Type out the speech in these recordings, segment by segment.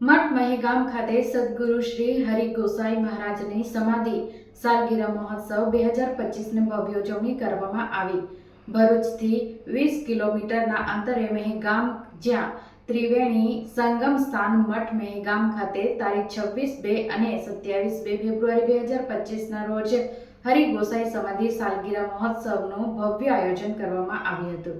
મઠ મહેગામ ખાતે સદગુરુ શ્રી હરિ ગોસાઈ મહારાજની સમાધિ સાલગીરા મહોત્સવ બે હજાર પચીસની ભવ્ય ઉજવણી કરવામાં આવી. ભરૂચથી વીસ કિલોમીટરના અંતરે મહેગામ જ્યાં ત્રિવેણી સંગમ સ્થાન મઠ મહેગામ ખાતે તારીખ છવ્વીસ બે અને સત્યાવીસ બે ફેબ્રુઆરી બે હજાર પચીસના રોજ હરિ ગોસાઈ સમાધિ સાલગીરા મહોત્સવનું ભવ્ય આયોજન કરવામાં આવ્યું હતું.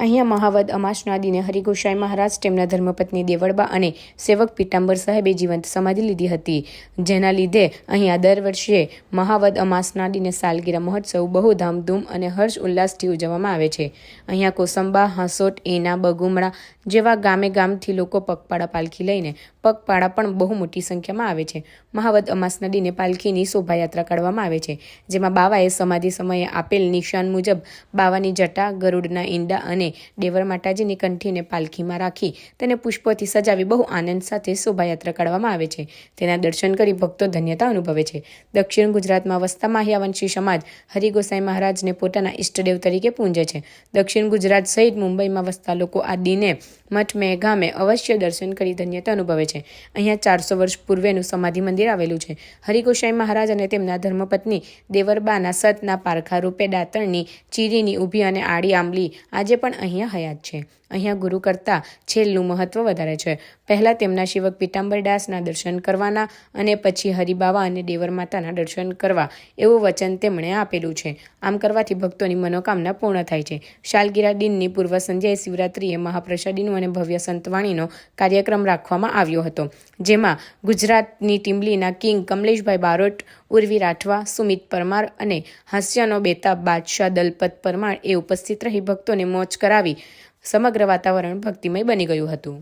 અહીંયા મહાવદ અમાસના દિને હરિગોસાઈ મહારાજ, તેમના ધર્મપત્ની દેવળબા અને સેવક પીતાંબર સાહેબે જીવંત સમાધિ લીધી હતી. જેના લીધે અહીંયા દર વર્ષે મહાવદ અમાસના દિને સાલગીરા મહોત્સવ બહુ ધામધૂમ અને હર્ષ ઉલ્લાસથી ઉજવવામાં આવે છે. અહીંયા કોસંબા, હાંસોટ, એના બગુમડા જેવા ગામે ગામથી લોકો પગપાળા પાલખી લઈને પગપાળા પણ બહુ મોટી સંખ્યામાં આવે છે. મહાવદ અમાસના દિને પાલખીની શોભાયાત્રા કાઢવામાં આવે છે, જેમાં બાવાએ સમાધિ સમયે આપેલ નિશાન મુજબ બાવાની જટા, ગરુડના ઈંડા અને દેવર માતાજીની કંઠીને પાલખીમાં રાખી તેને પુષ્પોથી સજાવી બહુ આનંદ સાથે શોભાયાત્રા કાઢવામાં આવે છે. તેના દર્શન કરી ભક્તો ધન્યતા અનુભવે છે. દક્ષિણ ગુજરાતમાં વસતા માહ્યાવંશી સમાજ હરિગોસાઈ મહારાજને પોતાના ઈષ્ટદેવ તરીકે પૂંજે છે. દક્ષિણ ગુજરાત સહિત મુંબઈમાં વસતા લોકો આ દિને મઠ મેઘામે અવશ્ય દર્શન કરી ધન્યતા અનુભવે છે. અહીંયા ચારસો વર્ષ પૂર્વેનું સમાધિ મંદિર આવેલું છે. હરિગોસાઈ મહારાજ અને તેમના ધર્મપત્ની દેવરબાના સતના પારખા રૂપે દાંતણની, ચીરીની ઊભી અને આડી આંબલી આજે પણ અહીંયા હયાત છે. અહીંયા ગુરુ કરતાં છેલ્લું મહત્વ વધારે છે. પહેલાં તેમના શિવક પીતાંબર દાસના દર્શન કરવાના અને પછી હરિબાવા અને દેવર માતાના દર્શન કરવા. એવું વચન તેમણે આપેલું છે. આમ કરવાથી ભક્તોની મનોકામના પૂર્ણ થાય છે. શાલગીરા દિનની પૂર્વ સંધ્યાએ શિવરાત્રિએ મહાપ્રસાદીનું અને ભવ્ય સંતવાણીનો કાર્યક્રમ રાખવામાં આવ્યો હતો. જેમાં ગુજરાતની ટીમલીના કિંગ કમલેશભાઈ બારોટ ઉર્વી રાઠવા, સુમિત પરમાર અને હાસ્યનો બેતાબ બાદશાહ દલપત પરમાર એ ઉપસ્થિત રહી ભક્તોને મોજ કરાવી સમગ્ર વાતાવરણ ભક્તિમય બની ગયું હતું.